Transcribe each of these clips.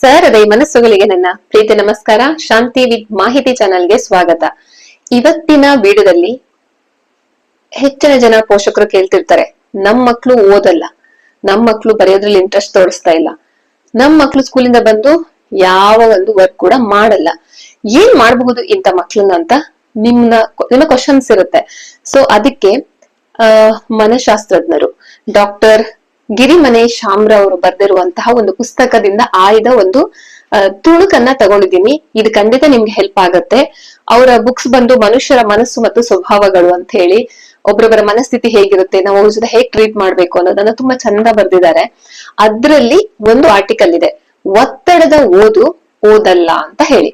ಸಹೃದಯ ಮನಸ್ಸುಗಳಿಗೆ ನನ್ನ ಪ್ರೀತಿ ನಮಸ್ಕಾರ. ಶಾಂತಿ ವಿತ್ ಮಾಹಿತಿ ಚಾನಲ್ಗೆ ಸ್ವಾಗತ. ಇವತ್ತಿನ ವಿಡಿಯೋದಲ್ಲಿ ಹೆಚ್ಚಿನ ಜನ ಪೋಷಕರು ಕೇಳ್ತಿರ್ತಾರೆ, ನಮ್ ಮಕ್ಳು ಓದಲ್ಲ, ನಮ್ ಮಕ್ಳು ಬರೆಯೋದ್ರಲ್ಲಿ ಇಂಟ್ರೆಸ್ಟ್ ತೋರಿಸ್ತಾ ಇಲ್ಲ, ನಮ್ ಮಕ್ಳು ಸ್ಕೂಲಿಂದ ಬಂದು ಯಾವ ಒಂದು ವರ್ಕ್ ಕೂಡ ಮಾಡಲ್ಲ. ಏನ್ ಮಾಡಬಹುದು ಇಂತ ಮಕ್ಳನ್ನ ಅಂತ ನಿಮ್ನ, ನಿಮ್ಮ ಕ್ವಶನ್ಸ್ ಇರುತ್ತೆ. ಸೊ ಅದಕ್ಕೆ, ಆ, ಮನಶಾಸ್ತ್ರಜ್ಞರು ಡಾಕ್ಟರ್ ಗಿರಿಮನೆ ಶಾಮ್ರ ಅವರು ಬರೆದಿರುವಂತಹ ಒಂದು ಪುಸ್ತಕದಿಂದ ಆಯ್ದ ಒಂದು ತುಣುಕನ್ನ ತಗೊಂಡಿದ್ದೀನಿ. ಇದು ಖಂಡಿತ ನಿಮ್ಗೆ ಹೆಲ್ಪ್ ಆಗತ್ತೆ. ಅವರ ಬುಕ್ಸ್ ಬಂದು ಮನುಷ್ಯರ ಮನಸ್ಸು ಮತ್ತು ಸ್ವಭಾವಗಳು ಅಂತ ಹೇಳಿ ಒಬ್ಬರೊಬ್ಬರ ಮನಸ್ಥಿತಿ ಹೇಗಿರುತ್ತೆ, ನಾವು ಅವ್ರ ಜೊತೆ ಹೇಗ್ ಟ್ರೀಟ್ ಮಾಡ್ಬೇಕು ಅನ್ನೋದನ್ನ ತುಂಬಾ ಚಂದ ಬರ್ದಿದ್ದಾರೆ. ಅದ್ರಲ್ಲಿ ಒಂದು ಆರ್ಟಿಕಲ್ ಇದೆ. ಒತ್ತಡದ ಓದು ಓದಲ್ಲ ಅಂತ ಹೇಳಿ.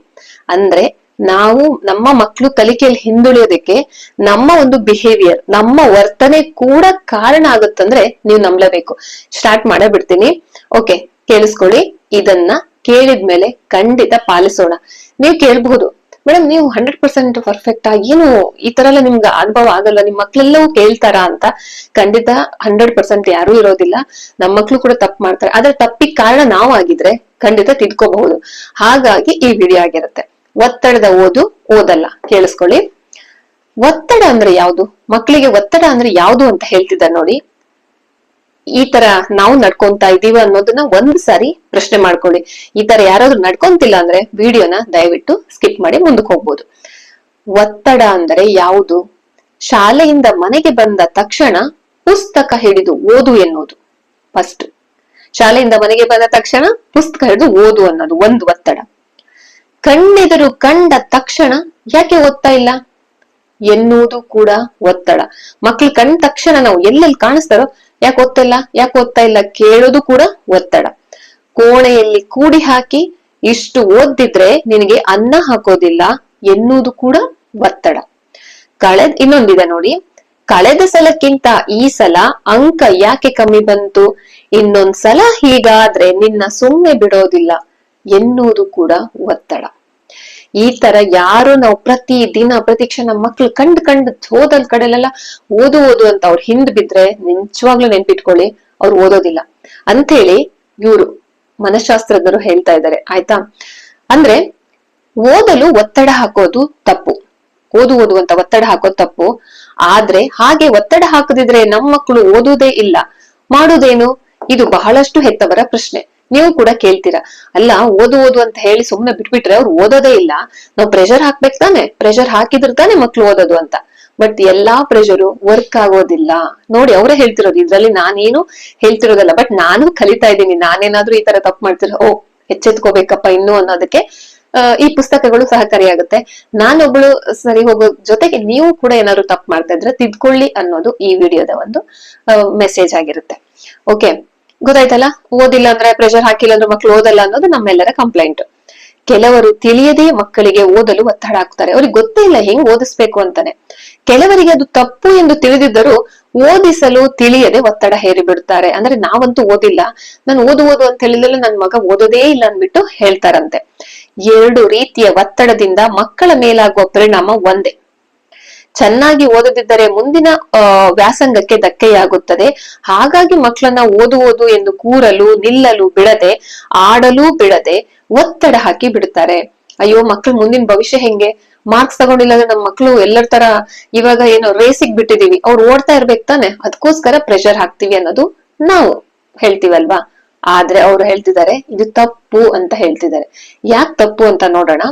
ಅಂದ್ರೆ ನಾವು ನಮ್ಮ ಮಕ್ಕಳು ಕಲಿಕೆಯಲ್ಲಿ ಹಿಂದುಳಿಯೋದಕ್ಕೆ ನಮ್ಮ ಒಂದು ಬಿಹೇವಿಯರ್ ನಮ್ಮ ವರ್ತನೆ ಕೂಡ ಕಾರಣ ಆಗುತ್ತಂದ್ರೆ ನೀವು ನಂಬಲೇಬೇಕು. ಸ್ಟಾರ್ಟ್ ಮಾಡೇ ಬಿಡ್ತೀನಿ. ಓಕೆ ಕೇಳಿಸ್ಕೊಳ್ಳಿ. ಇದನ್ನ ಕೇಳಿದ್ಮೇಲೆ ಖಂಡಿತ ಪಾಲಿಸೋಣ. ನೀವು ಕೇಳಬಹುದು. ಮೇಡಮ್ ನೀವು ಹಂಡ್ರೆಡ್ ಪರ್ಸೆಂಟ್ ಪರ್ಫೆಕ್ಟ್ ಏನು ಈ ತರ ಎಲ್ಲ ನಿಮ್ಗೆ ಅನುಭವ ಆಗಲ್ಲ ನಿಮ್ ಮಕ್ಳೆಲ್ಲವೂ ಕೇಳ್ತಾರಾ ಅಂತ? ಖಂಡಿತ ಹಂಡ್ರೆಡ್ ಪರ್ಸೆಂಟ್ ಯಾರು ಇರೋದಿಲ್ಲ. ನಮ್ಮ ಮಕ್ಳು ಕೂಡ ತಪ್ಪು ಮಾಡ್ತಾರೆ. ಆದ್ರೆ ತಪ್ಪಿಗೆ ಕಾರಣ ನಾವು ಆಗಿದ್ರೆ ಖಂಡಿತ ತಿದ್ಕೋಬಹುದು. ಹಾಗಾಗಿ ಈ ವಿಡಿಯೋ ಆಗಿರುತ್ತೆ. ಒತ್ತಡದ ಓದು, ಓದಲ್ಲ. ಕೇಳಿಸ್ಕೊಳ್ಳಿ. ಒತ್ತಡ ಅಂದ್ರೆ ಯಾವುದು? ಮಕ್ಕಳಿಗೆ ಒತ್ತಡ ಅಂದ್ರೆ ಯಾವುದು ಅಂತ ಹೇಳ್ತಿದ್ದಾರೆ ನೋಡಿ. ಈ ತರ ನಾವು ನಡ್ಕೊಂತ ಇದೀವಿ ಅನ್ನೋದನ್ನ ಒಂದ್ ಸಾರಿ ಪ್ರಶ್ನೆ ಮಾಡ್ಕೊಳ್ಳಿ. ಈ ತರ ಯಾರಾದ್ರೂ ನಡ್ಕೊಂತಿಲ್ಲ ಅಂದ್ರೆ ವಿಡಿಯೋನ ದಯವಿಟ್ಟು ಸ್ಕಿಪ್ ಮಾಡಿ ಮುಂದಕ್ಕೆ ಹೋಗ್ಬೋದು. ಒತ್ತಡ ಅಂದ್ರೆ ಯಾವುದು? ಶಾಲೆಯಿಂದ ಮನೆಗೆ ಬಂದ ತಕ್ಷಣ ಪುಸ್ತಕ ಹಿಡಿದು ಓದು ಎನ್ನುವುದು. ಫಸ್ಟ್ ಶಾಲೆಯಿಂದ ಮನೆಗೆ ಬಂದ ತಕ್ಷಣ ಪುಸ್ತಕ ಹಿಡಿದು ಓದು ಅನ್ನೋದು ಒಂದು ಒತ್ತಡ. ಕಣ್ಣೆದುರು ಕಂಡ ತಕ್ಷಣ ಯಾಕೆ ಓದ್ತಾ ಇಲ್ಲ? ಎನ್ನುವುದು ಕೂಡ ಒತ್ತಡ. ಮಕ್ಳು ಕಂಡ ತಕ್ಷಣ ನಾವು ಎಲ್ಲೆಲ್ಲಿ ಕಾಣಿಸ್ತಾರೋ ಯಾಕೆ ಓದ್ತಾ ಇಲ್ಲ, ಯಾಕೆ ಓದ್ತಾ ಇಲ್ಲ ಕೇಳೋದು ಕೂಡ ಒತ್ತಡ. ಕೋಣೆಯಲ್ಲಿ ಕೂಡಿ ಹಾಕಿ ಇಷ್ಟು ಓದಿದ್ರೆ ನಿನಗೆ ಅನ್ನ ಹಾಕೋದಿಲ್ಲ ಎನ್ನುವುದು ಕೂಡ ಒತ್ತಡ. ಕಳೆದ, ಇನ್ನೊಂದಿದೆ ನೋಡಿ. ಕಳೆದ ಸಲಕ್ಕಿಂತ ಈ ಸಲ ಅಂಕ ಯಾಕೆ ಕಮ್ಮಿ ಬಂತು? ಇನ್ನೊಂದ್ ಸಲ ಹೀಗಾದ್ರೆ ನಿನ್ನ ಸುಮ್ಮನೆ ಬಿಡೋದಿಲ್ಲ ಎನ್ನುವುದು ಕೂಡ ಒತ್ತಡ. ಈ ತರ ಯಾರು ನಾವು ಪ್ರತಿ ದಿನ, ಪ್ರತಿ ಕ್ಷಣ ಮಕ್ಳು ಕಂಡ್ ಕಂಡ್ ಓದಲ್ ಕಡೆಲೆಲ್ಲ ಓದು ಓದು ಅಂತ ಅವ್ರು ಹಿಂದ್ ಬಿದ್ರೆ ನಿಜವಾಗ್ಲೂ ನೆನ್ಪಿಟ್ಕೊಳ್ಳಿ ಅವ್ರು ಓದೋದಿಲ್ಲ. ಅಂತ ಹೇಳಿ ಇವ್ರು ಮನಶಾಸ್ತ್ರಜ್ಞರು ಹೇಳ್ತಾ ಇದ್ದಾರೆ. ಆಯ್ತಾ? ಅಂದ್ರೆ ಓದಲು ಒತ್ತಡ ಹಾಕೋದು ತಪ್ಪು. ಓದು ಓದು ಅಂತ ಒತ್ತಡ ಹಾಕೋದು ತಪ್ಪು. ಆದ್ರೆ ಹಾಗೆ ಒತ್ತಡ ಹಾಕದಿದ್ರೆ ನಮ್ಮ ಮಕ್ಕಳು ಓದುವುದೇ ಇಲ್ಲ. ಮಾಡುವುದೇನು ಇದು ಬಹಳಷ್ಟು ಹೆತ್ತವರ ಪ್ರಶ್ನೆ. ನೀವು ಕೂಡ ಕೇಳ್ತೀರಾ? ಅಲ್ಲ, ಓದು ಓದು ಅಂತ ಹೇಳಿ ಸುಮ್ನೆ ಬಿಟ್ಬಿಟ್ರೆ ಅವ್ರು ಓದೋದೇ ಇಲ್ಲ. ನಾವು ಪ್ರೆಷರ್ ಹಾಕ್ಬೇಕು ತಾನೆ. ಪ್ರೆಷರ್ ಹಾಕಿದ್ರೆ ತಾನೆ ಮಕ್ಳು ಓದೋದು ಅಂತ. ಬಟ್ ಎಲ್ಲಾ ಪ್ರೆಷರು ವರ್ಕ್ ಆಗೋದಿಲ್ಲ. ನೋಡಿ, ಅವರೇ ಹೇಳ್ತಿರೋದು, ಇದ್ರಲ್ಲಿ ನಾನೇನು ಹೇಳ್ತಿರೋದಲ್ಲ. ಬಟ್ ನಾನು ಕಲಿತಾ ಇದ್ದೀನಿ. ನಾನೇನಾದ್ರೂ ಈ ತರ ತಪ್ಪು ಮಾಡ್ತಿರೋ, ಓ, ಎಚ್ಚೆತ್ಕೋಬೇಕಪ್ಪ ಇನ್ನು ಅನ್ನೋದಕ್ಕೆ ಈ ಪುಸ್ತಕಗಳು ಸಹಕಾರಿಯಾಗುತ್ತೆ. ನಾನೊಬ್ಳು ಸರಿ ಹೋಗೋ ಜೊತೆಗೆ ನೀವು ಕೂಡ ಏನಾದ್ರು ತಪ್ಪು ಮಾಡ್ತಾ ಇದ್ರೆ ತಿದ್ಕೊಳ್ಳಿ ಅನ್ನೋದು ಈ ವಿಡಿಯೋದ ಒಂದು ಮೆಸೇಜ್ ಆಗಿರುತ್ತೆ. ಓಕೆ ಗೊತ್ತಾಯ್ತಲ್ಲ? ಓದಿಲ್ಲ ಅಂದ್ರೆ ಪ್ರೆಷರ್ ಹಾಕಿಲ್ಲ ಅಂದ್ರೆ ಮಕ್ಳು ಓದಲ್ಲ ಅನ್ನೋದು ನಮ್ಮೆಲ್ಲರ ಕಂಪ್ಲೇಂಟ್ ಕೆಲವರು ತಿಳಿಯದೆ ಮಕ್ಕಳಿಗೆ ಓದಲು ಒತ್ತಡ ಹಾಕ್ತಾರೆ. ಅವ್ರಿಗೆ ಗೊತ್ತೇ ಇಲ್ಲ ಹೆಂಗ್ ಓದಿಸ್ಬೇಕು ಅಂತಾನೆ. ಕೆಲವರಿಗೆ ಅದು ತಪ್ಪು ಎಂದು ತಿಳಿದಿದ್ದರು ಓದಿಸಲು ತಿಳಿಯದೆ ಒತ್ತಡ ಹೇರಿ ಬಿಡ್ತಾರೆ. ಅಂದ್ರೆ ನಾವಂತೂ ಓದಿಲ್ಲ. ನಾನು ಓದು ಓದು ಅಂತ ಹೇಳಿದ್ರೆ ನನ್ನ ಮಗ ಓದೋದೇ ಇಲ್ಲ ಅಂದ್ಬಿಟ್ಟು ಹೇಳ್ತಾರಂತೆ. ಎರಡು ರೀತಿಯ ಒತ್ತಡದಿಂದ ಮಕ್ಕಳ ಮೇಲಾಗುವ ಪರಿಣಾಮ ಒಂದೇ. ಚೆನ್ನಾಗಿ ಓದದಿದ್ದರೆ ಮುಂದಿನ ವ್ಯಾಸಂಗಕ್ಕೆ ಧಕ್ಕೆಯಾಗುತ್ತದೆ. ಹಾಗಾಗಿ ಮಕ್ಕಳನ್ನ ಓದುವುದು ಓದು ಎಂದು ಕೂರಲು, ನಿಲ್ಲಲು ಬಿಡದೆ, ಆಡಲು ಬಿಡದೆ ಒತ್ತಡ ಹಾಕಿ ಬಿಡುತ್ತಾರೆ. ಅಯ್ಯೋ, ಮಕ್ಳು ಮುಂದಿನ ಭವಿಷ್ಯ ಹೆಂಗೆ? ಮಾರ್ಕ್ಸ್ ತಗೊಂಡಿಲ್ಲ ಅಂದ್ರೆ ನಮ್ಮ ಮಕ್ಳು ಎಲ್ಲರ ತರ ಇವಾಗ ಏನೋ ರೇಸಿಗ್ ಬಿಟ್ಟಿದೀವಿ ಅವ್ರು ಓಡ್ತಾ ಇರ್ಬೇಕು ತಾನೆ? ಅದಕ್ಕೋಸ್ಕರ ಪ್ರೆಷರ್ ಹಾಕ್ತಿವಿ ಅನ್ನೋದು ನಾವು ಹೇಳ್ತೀವಲ್ವಾ? ಆದ್ರೆ ಅವ್ರು ಹೇಳ್ತಿದ್ದಾರೆ, ಇದು ತಪ್ಪು ಅಂತ ಹೇಳ್ತಿದ್ದಾರೆ. ಯಾಕೆ ತಪ್ಪು ಅಂತ ನೋಡೋಣ.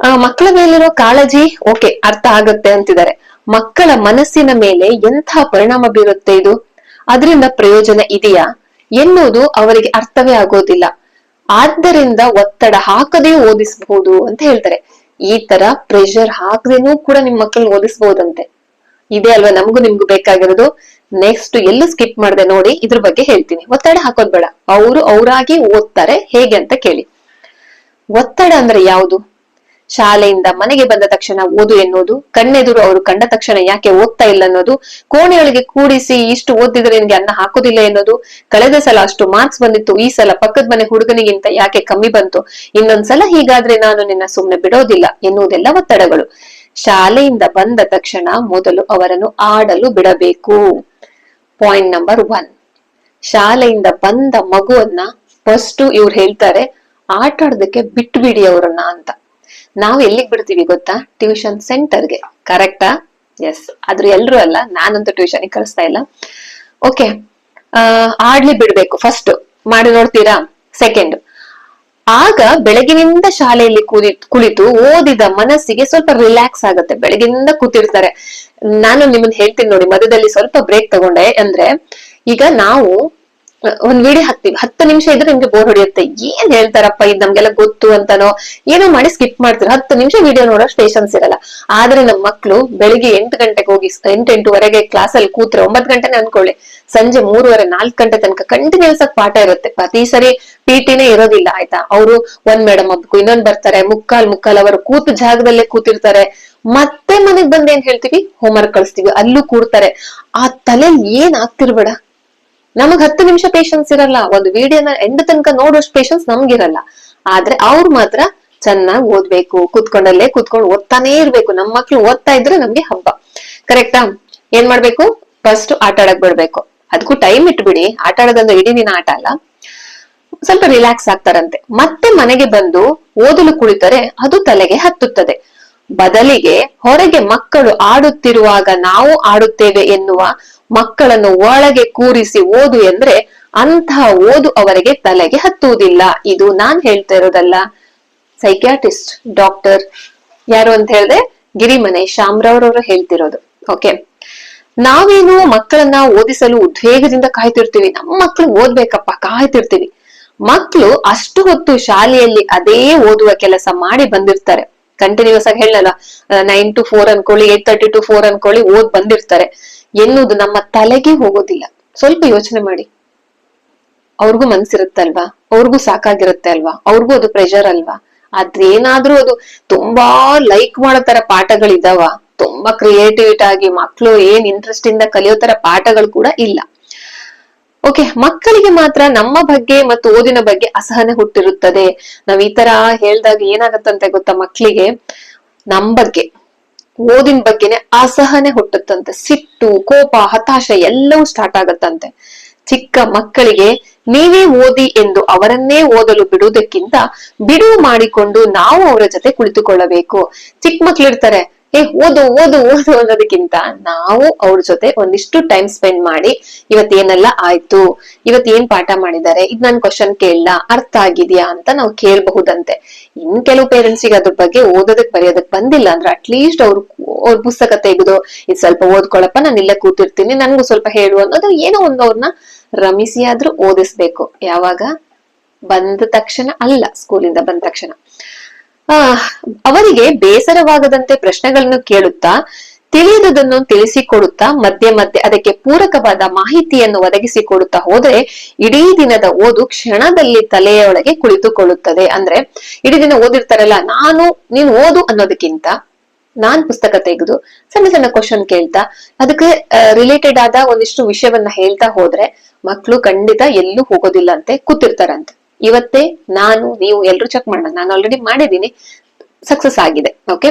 ಆ, ಮಕ್ಕಳ ಮೇಲಿರೋ ಕಾಳಜಿ ಓಕೆ ಅರ್ಥ ಆಗುತ್ತೆ ಅಂತಿದ್ದಾರೆ. ಮಕ್ಕಳ ಮನಸ್ಸಿನ ಮೇಲೆ ಎಂಥ ಪರಿಣಾಮ ಬೀರುತ್ತೆ ಇದು? ಅದರಿಂದ ಪ್ರಯೋಜನ ಇದೆಯಾ? ಎನ್ನುವುದು ಅವರಿಗೆ ಅರ್ಥವೇ ಆಗೋದಿಲ್ಲ. ಆದ್ದರಿಂದ ಒತ್ತಡ ಹಾಕದೇ ಓದಿಸಬಹುದು ಅಂತ ಹೇಳ್ತಾರೆ. ಈ ತರ ಪ್ರೆಷರ್ ಹಾಕದೇನೂ ಕೂಡ ನಿಮ್ ಮಕ್ಕಳನ್ನ ಓದಿಸಬಹುದಂತೆ ಇದೆ ಅಲ್ವಾ? ನಮಗೂ ನಿಮ್ಗೂ ಬೇಕಾಗಿರೋದು. ನೆಕ್ಸ್ಟ್ ಎಲ್ಲೂ ಸ್ಕಿಪ್ ಮಾಡದೆ ನೋಡಿ ಇದ್ರ ಬಗ್ಗೆ ಹೇಳ್ತೀನಿ. ಒತ್ತಡ ಹಾಕೋದ್ ಬೇಡ. ಅವರು ಅವರಾಗಿ ಓದ್ತಾರೆ. ಹೇಗೆ ಅಂತ ಕೇಳಿ. ಒತ್ತಡ ಅಂದ್ರೆ ಯಾವುದು? ಶಾಲೆಯಿಂದ ಮನೆಗೆ ಬಂದ ತಕ್ಷಣ ಓದು ಎನ್ನುವುದು, ಕಣ್ಣೆದುರು ಅವರು ಕಂಡ ತಕ್ಷಣ ಯಾಕೆ ಓದ್ತಾ ಇಲ್ಲ ಅನ್ನೋದು, ಕೋಣೆಯೊಳಗೆ ಕೂಡಿಸಿ ಇಷ್ಟು ಓದಿದ್ರೆ ನಿನ್ಗೆ ಅನ್ನ ಹಾಕೋದಿಲ್ಲ ಎನ್ನೋದು ಕಳೆದ ಸಲ ಅಷ್ಟು ಮಾರ್ಕ್ಸ್ ಬಂದಿತ್ತು, ಈ ಸಲ ಪಕ್ಕದ ಮನೆ ಹುಡುಗನಿಗಿಂತ ಯಾಕೆ ಕಮ್ಮಿ ಬಂತು? ಇನ್ನೊಂದ್ಸಲ ಹೀಗಾದ್ರೆ ನಾನು ನಿನ್ನ ಸುಮ್ನೆ ಬಿಡೋದಿಲ್ಲ ಎನ್ನುವುದೆಲ್ಲ ಒತ್ತಡಗಳು. ಶಾಲೆಯಿಂದ ಬಂದ ತಕ್ಷಣ ಮೊದಲು ಅವರನ್ನು ಆಡಲು ಬಿಡಬೇಕು. ಪಾಯಿಂಟ್ ನಂಬರ್ ಒನ್ ಶಾಲೆಯಿಂದ ಬಂದ ಮಗುವನ್ನ ಫಸ್ಟ್ ಇವ್ರು ಹೇಳ್ತಾರೆ ಆಟ ಆಡೋದಕ್ಕೆ ಬಿಟ್ಬಿಡಿ ಬಿಡಿ ಅವ್ರನ್ನ ಅಂತ. ನಾವು ಎಲ್ಲಿಗೆ ಬಿಡ್ತೀವಿ ಗೊತ್ತಾ? ಟ್ಯೂಷನ್ ಸೆಂಟರ್ಗೆ ಕರೆಕ್ಟಾ ಎಸ್ ಆದ್ರೆ ಎಲ್ರು ಅಲ್ಲ, ನಾನಂತೂ ಟ್ಯೂಷನ್ ಕಳಿಸ್ತಾ ಇಲ್ಲ. ಓಕೆ ಆಡ್ಲಿ ಬಿಡ್ಬೇಕು ಫಸ್ಟ್ ಮಾಡಿ ನೋಡ್ತೀರಾ? ಸೆಕೆಂಡ್ ಆಗ ಬೆಳಗಿನಿಂದ ಶಾಲೆಯಲ್ಲಿ ಕೂಲಿ, ಕುಳಿತು ಓದಿದ ಮನಸ್ಸಿಗೆ ಸ್ವಲ್ಪ ರಿಲ್ಯಾಕ್ಸ್ ಆಗುತ್ತೆ. ಬೆಳಗಿನಿಂದ ಕೂತಿರ್ತಾರೆ. ನಾನು ನಿಮ್ಮನ್ನ ಹೇಳ್ತೀನಿ ನೋಡಿ, ಮಧ್ಯದಲ್ಲಿ ಸ್ವಲ್ಪ ಬ್ರೇಕ್ ತಗೊಂಡೆ. ಅಂದ್ರೆ ಈಗ ನಾವು ಒಂದ್ ವಿಡಿಯೋ ಹಾಕ್ತಿವಿ. ಹತ್ತು ನಿಮಿಷ ಇದ್ರೆ ನಿಮ್ಗೆ ಬೋರ್ ಹೊಡಿಯುತ್ತೆ. ಏನ್ ಹೇಳ್ತಾರಪ್ಪ ಇದ್ ನಮ್ಗೆಲ್ಲ ಗೊತ್ತು ಅಂತನೋ ಏನೋ ಮಾಡಿ ಸ್ಕಿಪ್ ಮಾಡ್ತೀರಿ. ಹತ್ತು ನಿಮಿಷ ವಿಡಿಯೋ ನೋಡೋ ಸ್ಟೇಷನ್ಸ್ ಇರಲ್ಲ. ಆದ್ರೆ ನಮ್ ಮಕ್ಳು ಬೆಳಿಗ್ಗೆ ಎಂಟು ಗಂಟೆಗೆ ಹೋಗಿ ಎಂಟು ಎಂಟುವರೆಗೆ ಕ್ಲಾಸ್ ಅಲ್ಲಿ ಕೂತ್ರೆ ಒಂಬತ್ ಗಂಟೆನೆ ಅನ್ಕೊಳ್ಳಿ ಸಂಜೆ ಮೂರುವರೆ, ನಾಲ್ಕು ಗಂಟೆ ತನಕ ಕಂಟಿನ್ಯೂಸ್ ಆಗಿ ಪಾಠ ಇರುತ್ತೆ. ಪ್ರತಿ ಸರಿ ಪಿಟಿನೇ ಇರೋದಿಲ್ಲ, ಆಯ್ತಾ? ಅವರು ಒಂದ್ ಮೇಡಮ್ ಒಬ್ಬಕು ಇನ್ನೊಂದ್ ಬರ್ತಾರೆ. ಮುಕ್ಕಾಲ್ ಮುಕ್ಕಾಲ್ ಅವರು ಕೂತು ಜಾಗದಲ್ಲೇ ಕೂತಿರ್ತಾರೆ. ಮತ್ತೆ ಮನೆಗ್ ಬಂದ್ ಏನ್ ಹೇಳ್ತೀವಿ? ಹೋಮ್ವರ್ಕ್ ಕಳಿಸ್ತೀವಿ. ಅಲ್ಲೂ ಕೂಡ್ತಾರೆ. ಆ ತಲೆ ಏನ್ ಆಗ್ತಿರ್ಬೇಡ? ನಮಗ್ ಹತ್ತು ನಿಮಿಷ ಪೇಶನ್ಸ್ ಇರಲ್ಲ. ಒಂದು ವಿಡಿಯೋನ ಎಂಡ್ ತನಕ ನೋಡೋಷ್ಟು ಪೇಶನ್ಸ್ ನಮ್ಗಿರಲ್ಲ. ಆದ್ರೆ ಅವ್ರು ಮಾತ್ರ ಚೆನ್ನಾಗಿ ಓದ್ಬೇಕು, ಕುತ್ಕೊಂಡಲ್ಲೇ ಕುತ್ಕೊಂಡು ಓದ್ತಾನೇ ಇರ್ಬೇಕು. ನಮ್ಮ ಮಕ್ಳು ಓದ್ತಾ ಇದ್ರೆ ನಮ್ಗೆ ಹಬ್ಬ. ಕರೆಕ್ಟಾ ಏನ್ ಮಾಡ್ಬೇಕು? ಫಸ್ಟ್ ಆಟ ಆಡಕ್ ಬಿಡ್ಬೇಕು. ಅದಕ್ಕೂ ಟೈಮ್ ಇಟ್ಬಿಡಿ. ಆಟ ಆಡೋದಂದ್ರೆ ಇಡೀ ದಿನ ಆಟ ಅಲ್ಲ. ಸ್ವಲ್ಪ ರಿಲ್ಯಾಕ್ಸ್ ಆಗ್ತಾರಂತೆ. ಮತ್ತೆ ಮನೆಗೆ ಬಂದು ಓದಲು ಕುಳಿತರೆ ಅದು ತಲೆಗೆ ಹತ್ತುತ್ತದೆ. ಬದಲಿಗೆ ಹೊರಗೆ ಮಕ್ಕಳು ಆಡುತ್ತಿರುವಾಗ ನಾವು ಆಡುತ್ತೇವೆ ಎನ್ನುವ ಮಕ್ಕಳನ್ನು ಒಳಗೆ ಕೂರಿಸಿ ಓದು ಎಂದ್ರೆ ಅಂತಹ ಓದು ಅವರಿಗೆ ತಲೆಗೆ ಹತ್ತುವುದಿಲ್ಲ. ಇದು ನಾನ್ ಹೇಳ್ತಾ ಇರೋದಲ್ಲ. ಸೈಕ್ಯಾಟಿಸ್ಟ್ ಡಾಕ್ಟರ್ ಯಾರು ಅಂತ ಹೇಳಿದ್ರೆ ಗಿರಿಮನೆ ಶಾಮ್ರವ್ರವರು ಹೇಳ್ತಿರೋದು. ಓಕೆ ನಾವೇನು ಮಕ್ಕಳನ್ನ ಓದಿಸಲು ಉದ್ವೇಗದಿಂದ ಕಾಯ್ತಿರ್ತೀವಿ. ನಮ್ಮ ಮಕ್ಕಳು ಓದ್ಬೇಕಪ್ಪ, ಕಾಯ್ತಿರ್ತೀವಿ. ಮಕ್ಕಳು ಅಷ್ಟು ಹೊತ್ತು ಶಾಲೆಯಲ್ಲಿ ಅದೇ ಓದುವ ಕೆಲಸ ಮಾಡಿ ಬಂದಿರ್ತಾರೆ. ಕಂಟಿನ್ಯೂಸ್ ಆಗಿ ಹೇಳಲ್ಲ. ನೈನ್ ಟು ಫೋರ್ ಅನ್ಕೊಳ್ಳಿ ಏಟ್ ತರ್ಟಿ ಟು ಫೋರ್ ಅನ್ಕೊಳ್ಳಿ, ಓದ್ ಬಂದಿರ್ತಾರೆ. ಎನ್ನುವುದು ನಮ್ಮ ತಲೆಗೆ ಹೋಗೋದಿಲ್ಲ. ಸ್ವಲ್ಪ ಯೋಚನೆ ಮಾಡಿ. ಅವ್ರಿಗೂ ಮನ್ಸಿರುತ್ತಲ್ವಾ? ಅವ್ರಿಗೂ ಸಾಕಾಗಿರುತ್ತೆ ಅಲ್ವಾ? ಅವ್ರಿಗೂ ಅದು ಪ್ರೆಷರ್ ಅಲ್ವಾ? ಅದೇನಾದ್ರೂ ಅದು ತುಂಬಾ ಲೈಕ್ ಮಾಡೋ ತರ ಪಾಠಗಳಿದಾವ. ತುಂಬಾ ಕ್ರಿಯೇಟಿವಿಟ್ ಆಗಿ ಮಕ್ಕಳು ಏನ್ ಇಂಟ್ರೆಸ್ಟ್ ಇಂದ ಕಲಿಯೋ ತರ ಪಾಠಗಳು ಕೂಡ ಇಲ್ಲ. ಓಕೆ, ಮಕ್ಕಳಿಗೆ ಮಾತ್ರ ನಮ್ಮ ಬಗ್ಗೆ ಮತ್ತು ಓದಿನ ಬಗ್ಗೆ ಅಸಹನೆ ಹುಟ್ಟಿರುತ್ತದೆ. ನಾವ್ ಈ ತರ ಹೇಳ್ದಾಗ ಏನಾಗತ್ತಂತೆ ಗೊತ್ತಾ ಮಕ್ಕಳಿಗೆ ನಮ್ ಬಗ್ಗೆ, ಓದಿನ ಬಗ್ಗೆನೆ ಅಸಹನೆ ಹುಟ್ಟುತ್ತಂತೆ. ಸಿಟ್ಟು, ಕೋಪ, ಹತಾಶೆ ಎಲ್ಲವೂ ಸ್ಟಾರ್ಟ್ ಆಗತ್ತಂತೆ. ಚಿಕ್ಕ ಮಕ್ಕಳಿಗೆ ನೀವೇ ಓದಿ ಎಂದು ಅವರನ್ನೇ ಓದಲು ಬಿಡುವುದಕ್ಕಿಂತ ಬಿಡುವು ಮಾಡಿಕೊಂಡು ನಾವು ಅವರ ಜೊತೆ ಕುಳಿತುಕೊಳ್ಳಬೇಕು. ಚಿಕ್ಕ ಮಕ್ಳಿರ್ತಾರೆ ಏ, ಓದು ಓದು ಓದು ಅನ್ನೋದಕ್ಕಿಂತ ನಾವು ಅವ್ರ ಜೊತೆ ಒಂದಿಷ್ಟು ಟೈಮ್ ಸ್ಪೆಂಡ್ ಮಾಡಿ ಇವತ್ತೇನೆಲ್ಲ ಆಯ್ತು ಇವತ್ ಏನ್ ಪಾಠ ಮಾಡಿದ್ದಾರೆ, ಇದ್ ನನ್ ಕ್ವಶನ್ ಕೇಳಲ್ಲ ಅರ್ಥ ಆಗಿದ್ಯಾ ಅಂತ ನಾವು ಕೇಳಬಹುದಂತೆ. ಇನ್ ಕೆಲವು ಪೇರೆಂಟ್ಸ್ ಅದ್ರ ಬಗ್ಗೆ ಓದೋದಕ್ ಬರೆಯೋದಕ್ ಬಂದಿಲ್ಲ ಅಂದ್ರೆ ಅಟ್ಲೀಸ್ಟ್ ಅವ್ರು ಅವ್ರ ಪುಸ್ತಕ ತೆಗೆದು, ಇದ್ ಸ್ವಲ್ಪ ಓದ್ಕೊಳಪ್ಪ, ನಾನು ಇಲ್ಲೇ ಕೂತಿರ್ತೀನಿ, ನನ್ಗೂ ಸ್ವಲ್ಪ ಹೇಳು ಅನ್ನೋದು ಏನೋ ಒಂದು ಅವ್ರನ್ನ ರಮಿಸಿ ಆದ್ರೂ ಓದಿಸ್ಬೇಕು. ಯಾವಾಗ? ಬಂದ ತಕ್ಷಣ ಅಲ್ಲ ಸ್ಕೂಲಿಂದ ಬಂದ ತಕ್ಷಣ. ಅವರಿಗೆ ಬೇಸರವಾಗದಂತೆ ಪ್ರಶ್ನೆಗಳನ್ನು ಕೇಳುತ್ತಾ ತಿಳಿಯದನ್ನು ತಿಳಿಸಿಕೊಡುತ್ತಾ, ಮಧ್ಯೆ ಮಧ್ಯೆ ಅದಕ್ಕೆ ಪೂರಕವಾದ ಮಾಹಿತಿಯನ್ನು ಒದಗಿಸಿಕೊಡುತ್ತಾ ಹೋದ್ರೆ, ಇಡೀ ದಿನದ ಓದು ಕ್ಷಣದಲ್ಲಿ ತಲೆಯೊಳಗೆ ಕುಳಿತುಕೊಳ್ಳುತ್ತದೆ. ಅಂದ್ರೆ, ಇಡೀ ದಿನ ಓದಿರ್ತಾರಲ್ಲ, ನಾನು, ನೀನು ಓದು ಅನ್ನೋದಕ್ಕಿಂತ, ನಾನ್ ಪುಸ್ತಕ ತೆಗೆದು ಸಣ್ಣ ಸಣ್ಣ ಕ್ವಶನ್ ಕೇಳ್ತಾ, ಅದಕ್ಕೆ ರಿಲೇಟೆಡ್ ಆದ ಒಂದಿಷ್ಟು ವಿಷಯವನ್ನ ಹೇಳ್ತಾ ಹೋದ್ರೆ ಮಕ್ಕಳು ಖಂಡಿತ ಎಲ್ಲೂ ಹೋಗೋದಿಲ್ಲ ಅಂತೆ ಕೂತಿರ್ತಾರಂತೆ. ಇವತ್ತೇ ನಾನು, ನೀವು ಎಲ್ರು ಚೆಕ್ ಮಾಡೋಣ. ನಾನು ಆಲ್ರೆಡಿ ಮಾಡಿದೀನಿ ಸಕ್ಸಸ್ ಆಗಿದೆ ಓಕೆ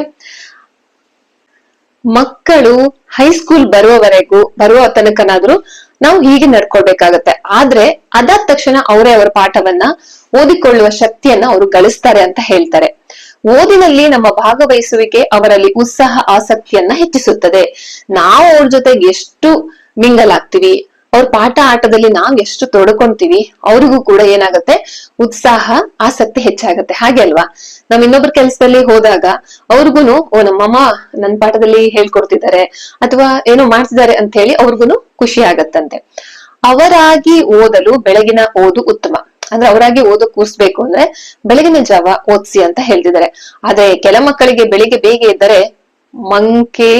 ಮಕ್ಕಳು ಹೈಸ್ಕೂಲ್ ಬರುವವರೆಗೂ, ಬರುವ ತನಕನಾದ್ರೂ ನಾವು ಹೀಗೆ ನಡ್ಕೊಳ್ಬೇಕಾಗತ್ತೆ. ಆದ್ರೆ, ಅದಾದ ತಕ್ಷಣ ಅವರೇ ಅವರ ಪಾಠವನ್ನ ಓದಿಕೊಳ್ಳುವ ಶಕ್ತಿಯನ್ನ ಅವರು ಗಳಿಸ್ತಾರೆ ಅಂತ ಹೇಳ್ತಾರೆ. ಓದಿನಲ್ಲಿ ನಮ್ಮ ಭಾಗವಹಿಸುವಿಕೆ ಅವರಲ್ಲಿ ಉತ್ಸಾಹ, ಆಸಕ್ತಿಯನ್ನ ಹೆಚ್ಚಿಸುತ್ತದೆ. ನಾವು ಅವ್ರ ಜೊತೆಗೆ ಎಷ್ಟು ಮಿಂಗಲ್ ಆಗ್ತೀವಿ? ಅವ್ರ ಪಾಠ ಆಟದಲ್ಲಿ ನಾವ್ ಎಷ್ಟು ತೊಡ್ಕೊಂತೀವಿ, ಅವ್ರಿಗೂ ಕೂಡ ಏನಾಗುತ್ತೆ, ಉತ್ಸಾಹ, ಆಸಕ್ತಿ ಹೆಚ್ಚಾಗತ್ತೆ. ಹಾಗೆ ಅಲ್ವಾ? ನಾವ್ ಇನ್ನೊಬ್ರ ಕೆಲ್ಸದಲ್ಲಿ ಹೋದಾಗ ಅವ್ರಿಗೂನು, ಓ ನಮ್ಮಮ್ಮ ನನ್ ಪಾಠದಲ್ಲಿ ಹೇಳ್ಕೊಡ್ತಿದ್ದಾರೆ ಅಥವಾ ಏನೋ ಮಾಡ್ತಿದ್ದಾರೆ ಅಂತ ಹೇಳಿ ಅವ್ರಿಗೂನು ಖುಷಿ ಆಗತ್ತಂತೆ. ಅವರಾಗಿ ಓದಲು ಬೆಳಗಿನ ಓದು ಉತ್ತಮ. ಅಂದ್ರೆ ಅವರಾಗಿ ಓದೋ ಕೂರ್ಸ್ಬೇಕು ಅಂದ್ರೆ ಬೆಳಗಿನ ಜಾವ ಓದ್ಸಿ ಅಂತ ಹೇಳ್ತಿದ್ದಾರೆ ಆದ್ರೆ ಕೆಲ ಮಕ್ಕಳಿಗೆ ಬೆಳಿಗ್ಗೆ ಬೇಗ ಇದ್ದರೆ ಮಂಕೆ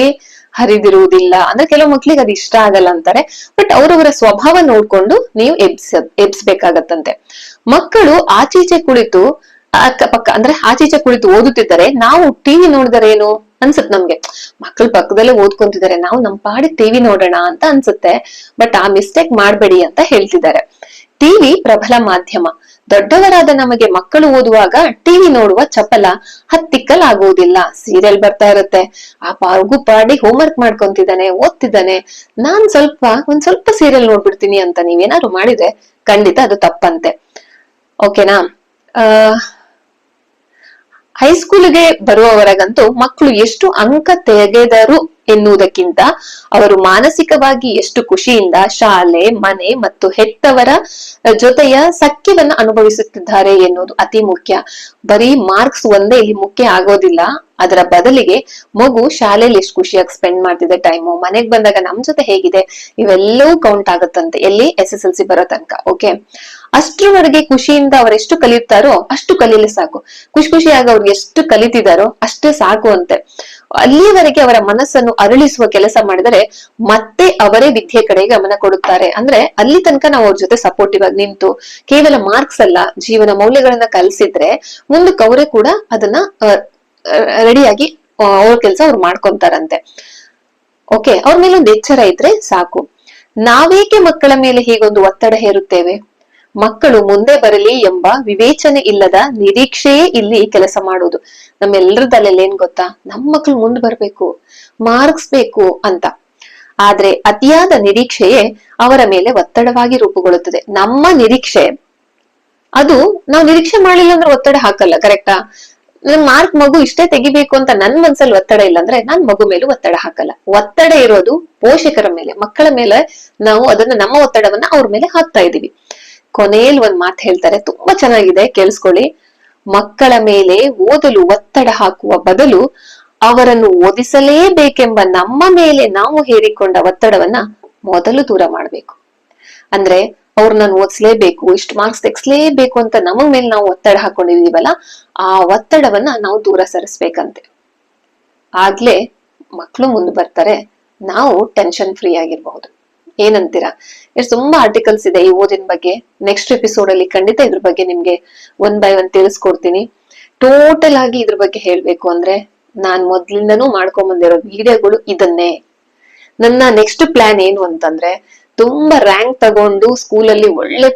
ಹರಿದಿರುವುದಿಲ್ಲ. ಅಂದ್ರೆ ಕೆಲವು ಮಕ್ಳಿಗೆ ಅದು ಇಷ್ಟ ಆಗಲ್ಲ ಅಂತಾರೆ. ಬಟ್ ಅವರವರ ಸ್ವಭಾವ ನೋಡ್ಕೊಂಡು ನೀವು ಎಬ್ಸ, ಎಬ್ಸ್ಬೇಕಾಗತ್ತಂತೆ. ಮಕ್ಕಳು ಆಚೀಚೆ ಕುಳಿತು ಅಕ್ಕಪಕ್ಕ ಅಂದ್ರೆ ಆಚೀಚೆ ಕುಳಿತು ಓದುತ್ತಿದ್ದಾರೆ ನಾವು ಟಿವಿ ನೋಡಿದರೆ ಏನು ಅನ್ಸುತ್ತೆ ನಮ್ಗೆ. ಮಕ್ಕಳು ಪಕ್ಕದಲ್ಲೇ ಓದ್ಕೊಂತಿದ್ದಾರೆ. ನಾವು ನಮ್ ಪಾಡಿ ಟಿವಿ ನೋಡೋಣ ಅಂತ ಅನ್ಸುತ್ತೆ. ಬಟ್ ಆ ಮಿಸ್ಟೇಕ್ ಮಾಡ್ಬೇಡಿ ಅಂತ ಹೇಳ್ತಿದ್ದಾರೆ. ಟಿವಿ ಪ್ರಬಲ ಮಾಧ್ಯಮ. ದೊಡ್ಡವರಾದ ನಮಗೆ ಮಕ್ಕಳು ಓದುವಾಗ ಟಿವಿ ನೋಡುವ ಚಪಲ ಹತ್ತಿಕ್ಕಲಾಗುವುದಿಲ್ಲ. ಸೀರಿಯಲ್ ಬರ್ತಾ ಇರುತ್ತೆ. ಆ ಪಾರ್ಗು ಪಾಡಿ ಹೋಮ್ವರ್ಕ್ ಮಾಡ್ಕೊಂತಿದ್ದಾನೆ, ಓದ್ತಿದ್ದಾನೆ. ನಾನ್ ಸ್ವಲ್ಪ, ಒಂದ್ ಸ್ವಲ್ಪ ಸೀರಿಯಲ್ ನೋಡ್ಬಿಡ್ತೀನಿ ಅಂತ ನೀವೇನಾದ್ರು ಮಾಡಿದ್ರೆ ಖಂಡಿತ ಅದು ತಪ್ಪಂತೆ. ಓಕೆನಾ ಆ ಹೈಸ್ಕೂಲ್ಗೆ ಬರುವವರೆಗಂತೂ ಮಕ್ಕಳು ಎಷ್ಟು ಅಂಕ ತೆಗೆದರು ಎನ್ನುವುದಕ್ಕಿಂತ ಅವರು ಮಾನಸಿಕವಾಗಿ ಎಷ್ಟು ಖುಷಿಯಿಂದ ಶಾಲೆ, ಮನೆ ಮತ್ತು ಹೆತ್ತವರ ಜೊತೆಯ ಸಖ್ಯವನ್ನ ಅನುಭವಿಸುತ್ತಿದ್ದಾರೆ ಎನ್ನುವುದು ಅತಿ ಮುಖ್ಯ. ಬರೀ ಮಾರ್ಕ್ಸ್ ಒಂದೇ ಇಲ್ಲಿ ಮುಖ್ಯ ಆಗೋದಿಲ್ಲ. ಅದರ ಬದಲಿಗೆ ಮಗು ಶಾಲೆಯಲ್ಲಿ ಎಷ್ಟು ಖುಷಿಯಾಗಿ ಸ್ಪೆಂಡ್ ಮಾಡ್ತಿದೆ ಟೈಮು ಮನೆಗ್ ಬಂದಾಗ ನಮ್ ಜೊತೆ ಹೇಗಿದೆ? ಇವೆಲ್ಲವೂ ಕೌಂಟ್ ಆಗುತ್ತಂತೆ. ಎಲ್ಲಿ? ಎಸ್ ಎಸ್ ಎಲ್ ಸಿ ಬರೋ ತನಕ ಓಕೆ ಅಷ್ಟರವರೆಗೆ ಖುಷಿಯಿಂದ ಅವರೆಷ್ಟು ಕಲಿಯುತ್ತಾರೋ ಅಷ್ಟು ಕಲೀಲಿ ಸಾಕು. ಖುಷಿ ಖುಷಿಯಾಗಿ ಅವ್ರು ಎಷ್ಟು ಕಲಿತಿದಾರೋ ಅಷ್ಟೇ ಸಾಕು ಅಂತೆ. ಅಲ್ಲಿಯವರೆಗೆ ಅವರ ಮನಸ್ಸನ್ನು ಅರಳಿಸುವ ಕೆಲಸ ಮಾಡಿದರೆ ಮತ್ತೆ ಅವರೇ ವಿದ್ಯೆ ಕಡೆ ಗಮನ ಕೊಡುತ್ತಾರೆ. ಅಂದ್ರೆ ಅಲ್ಲಿ ತನಕ ನಾವು ಅವ್ರ ಜೊತೆ ಸಪೋರ್ಟಿವ್ ಆಗಿ ನಿಂತು ಕೇವಲ ಮಾರ್ಕ್ಸ್ ಅಲ್ಲ, ಜೀವನ ಮೌಲ್ಯಗಳನ್ನ ಕಲಿಸಿದ್ರೆ ಮುಂದೆ ಅವರೇ ಕೂಡ ಅದನ್ನ ರೆಡಿಯಾಗಿ ಅವ್ರ ಕೆಲಸ ಅವ್ರು ಮಾಡ್ಕೊಂತಾರಂತೆ. ಓಕೆ ಅವ್ರ ಮೇಲೆ ಒಂದು ಎಚ್ಚರ ಇದ್ರೆ ಸಾಕು. ನಾವೇಕೆ ಮಕ್ಕಳ ಮೇಲೆ ಹೀಗೊಂದು ಒತ್ತಡ ಹೇರುತ್ತೇವೆ? ಮಕ್ಕಳು ಮುಂದೆ ಬರಲಿ ಎಂಬ ವಿವೇಚನೆ ಇಲ್ಲದ ನಿರೀಕ್ಷೆಯೇ ಇಲ್ಲಿ ಕೆಲಸ ಮಾಡೋದು ನಮ್ಮೆಲ್ಲರ ಏನ್ ಗೊತ್ತಾ? ನಮ್ ಮಕ್ಳು ಮುಂದೆ ಬರ್ಬೇಕು, ಮಾರ್ಕ್ಸ್ ಬೇಕು ಅಂತ. ಆದ್ರೆ ಅತಿಯಾದ ನಿರೀಕ್ಷೆಯೇ ಅವರ ಮೇಲೆ ಒತ್ತಡವಾಗಿ ರೂಪುಗೊಳ್ಳುತ್ತದೆ. ನಮ್ಮ ನಿರೀಕ್ಷೆ, ಅದು ನಾವು ನಿರೀಕ್ಷೆ ಮಾಡಿಲ್ಲ ಅಂದ್ರೆ ಒತ್ತಡ ಹಾಕಲ್ಲ ಕರೆಕ್ಟಾ ನನ್ ಮಾರ್ಕ್ ಮಗು ಇಷ್ಟೇ ತೆಗಿಬೇಕು ಅಂತ ನನ್ ಮನ್ಸಲ್ಲಿ ಒತ್ತಡ ಇಲ್ಲ ಅಂದ್ರೆ ನಾನ್ ಮಗು ಮೇಲೆ ಒತ್ತಡ ಹಾಕಲ್ಲ. ಒತ್ತಡ ಇರೋದು ಪೋಷಕರ ಮೇಲೆ, ಮಕ್ಕಳ ಮೇಲೆ ನಾವು ಅದನ್ನ ನಮ್ಮ ಒತ್ತಡವನ್ನ ಅವ್ರ ಮೇಲೆ ಹಾಕ್ತಾ ಇದೀವಿ ಕೊನೆಯಲ್ಲಿ ಒಂದ್ ಮಾತು ಹೇಳ್ತಾರೆ, ತುಂಬಾ ಚೆನ್ನಾಗಿದೆ, ಕೇಳಿಸ್ಕೊಳ್ಳಿ. ಮಕ್ಕಳ ಮೇಲೆ ಓದಲು ಒತ್ತಡ ಹಾಕುವ ಬದಲು ಅವರನ್ನು ಓದಿಸಲೇಬೇಕೆಂಬ ನಮ್ಮ ಮೇಲೆ ನಾವು ಹೇರಿಕೊಂಡ ಒತ್ತಡವನ್ನ ಮೊದಲು ದೂರ ಮಾಡ್ಬೇಕು. ಅಂದ್ರೆ ಅವ್ರನ್ನ ಓದಿಸ್ಲೇಬೇಕು, ಇಷ್ಟು ಮಾರ್ಕ್ಸ್ ತೆಗಿಸ್ಲೇಬೇಕು ಅಂತ ನಮ್ಮ ಮೇಲೆ ನಾವು ಒತ್ತಡ ಹಾಕೊಂಡಿದೀವಲ್ಲ, ಆ ಒತ್ತಡವನ್ನ ನಾವು ದೂರ ಸರಿಸ್ಬೇಕಂತೆ. ಆಗ್ಲೇ ಮಕ್ಕಳು ಮುಂದೆ ಬರ್ತಾರೆ, ನಾವು ಟೆನ್ಷನ್ ಫ್ರೀ ಆಗಿರ್ಬಹುದು. ಏನಂತೀರಾ? ಎಷ್ಟು ತುಂಬಾ ಆರ್ಟಿಕಲ್ಸ್ ಇದೆ ಈ ಓದಿನ ಬಗ್ಗೆ. ನೆಕ್ಸ್ಟ್ ಎಪಿಸೋಡ್ ಅಲ್ಲಿ ಖಂಡಿತ ಇದ್ರ ಬಗ್ಗೆ ನಿಮ್ಗೆ ಒನ್ ಬೈ ಒನ್ ತಿಳಿಸ್ಕೊಡ್ತೀನಿ. ಟೋಟಲ್ ಆಗಿ ಇದ್ರ ಬಗ್ಗೆ ಹೇಳ್ಬೇಕು ಅಂದ್ರೆ ನಾನ್ ಮೊದ್ಲಿಂದನೂ ಮಾಡ್ಕೊಂಡ್ ಬಂದಿರೋ ವಿಡಿಯೋಗಳು ಇದನ್ನೇ. ನನ್ನ ನೆಕ್ಸ್ಟ್ ಪ್ಲಾನ್ ಏನು ಅಂತಂದ್ರೆ ತುಂಬಾ ರ್ಯಾಂಕ್ ತಗೊಂಡು ಸ್ಕೂಲಲ್ಲಿ ಒಳ್ಳೆ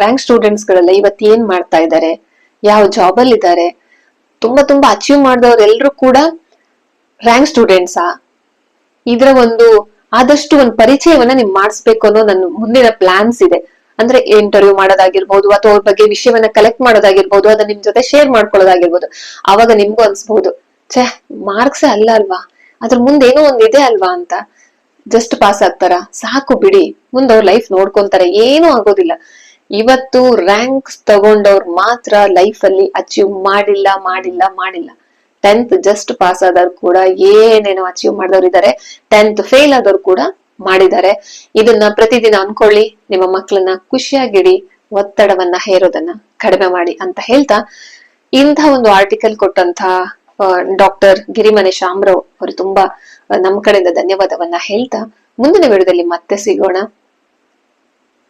ರ್ಯಾಂಕ್ ಸ್ಟೂಡೆಂಟ್ಸ್ ಗಳೆಲ್ಲ ಇವತ್ತು ಏನ್ ಮಾಡ್ತಾ ಇದ್ದಾರೆ ಯಾವ ಜಾಬ್ ಅಲ್ಲಿ ಇದ್ದಾರೆ ತುಂಬಾ ತುಂಬಾ ಅಚೀವ್ ಮಾಡಿದವ್ರೆಲ್ಲರೂ ಕೂಡ ರ್ಯಾಂಕ್ ಸ್ಟೂಡೆಂಟ್ಸಾ ಇದರ ಒಂದು ಆದಷ್ಟು ಒಂದು ಪರಿಚಯವನ್ನ ನಿಮ್ ಮಾಡಿಸ್ಬೇಕು ಅನ್ನೋ ನನ್ನ ಮುಂದಿನ ಪ್ಲಾನ್ಸ್ ಇದೆ. ಅಂದ್ರೆ ಇಂಟರ್ವ್ಯೂ ಮಾಡೋದಾಗಿರ್ಬೋದು ಅಥವಾ ಅವ್ರ ಬಗ್ಗೆ ವಿಷಯವನ್ನ ಕಲೆಕ್ಟ್ ಮಾಡೋದಾಗಿರ್ಬೋದು, ಅದನ್ನ ನಿಮ್ ಜೊತೆ ಶೇರ್ ಮಾಡ್ಕೊಳ್ಳೋದಾಗಿರ್ಬೋದು. ಅವಾಗ ನಿಮ್ಗೂ ಅನ್ಸ್ಬಹುದು ಛೇ ಮಾರ್ಕ್ಸ್ ಅಲ್ಲ ಅಲ್ವಾ? ಅದ್ರ ಮುಂದೆ ಏನೋ ಒಂದ್ ಇದೆ ಅಲ್ವಾ ಅಂತ. ಜಸ್ಟ್ ಪಾಸ್ ಆಗ್ತಾರ? ಸಾಕು ಬಿಡಿ, ಮುಂದೆ ಅವ್ರ ಲೈಫ್ ನೋಡ್ಕೊಂತಾರೆ, ಏನೂ ಆಗೋದಿಲ್ಲ. ಇವತ್ತು ರ್ಯಾಂಕ್ಸ್ ತಗೊಂಡವ್ರು ಮಾತ್ರ ಲೈಫ್ ಅಲ್ಲಿ ಅಚೀವ್ ಮಾಡಿಲ್ಲ ಮಾಡಿಲ್ಲ ಮಾಡಿಲ್ಲ. ಟೆಂತ್ ಜಸ್ಟ್ ಪಾಸ್ ಆದವ್ರು ಕೂಡ ಏನೇನೋ ಅಚೀವ್ ಮಾಡಿದವ್ರು ಇದ್ದಾರೆ ಟೆಂತ್ ಫೇಲ್ ಆದವ್ರು ಕೂಡ ಮಾಡಿದ್ದಾರೆ. ಇದನ್ನ ಪ್ರತಿದಿನ ಅನ್ಕೊಳ್ಳಿ. ನಿಮ್ಮ ಮಕ್ಕಳನ್ನ ಖುಷಿಯಾಗಿಡಿ, ಒತ್ತಡವನ್ನ ಹೇರೋದನ್ನ ಕಡಿಮೆ ಮಾಡಿ ಅಂತ ಹೇಳ್ತಾ ಇಂಥ ಒಂದು ಆರ್ಟಿಕಲ್ ಕೊಟ್ಟಂತ ಡಾಕ್ಟರ್ ಗಿರಿಮನೆ ಶಾಮ್ರಾವ್ ಅವರು ತುಂಬಾ ನಮ್ಮ ಕಡೆಯಿಂದ ಧನ್ಯವಾದವನ್ನ ಹೇಳ್ತಾ ಮುಂದಿನ ವಿಡಿಯೋದಲ್ಲಿ ಮತ್ತೆ ಸಿಗೋಣ.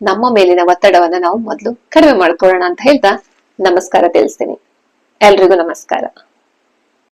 ನಮ್ಮ ಮೇಲಿನ ಒತ್ತಡವನ್ನ ನಾವು ಮೊದಲು ಕಡಿಮೆ ಮಾಡ್ಕೊಳ್ಳೋಣ ಅಂತ ಹೇಳ್ತಾ ನಮಸ್ಕಾರ ತಿಳಿಸ್ತೀನಿ. ಎಲ್ರಿಗೂ ನಮಸ್ಕಾರ.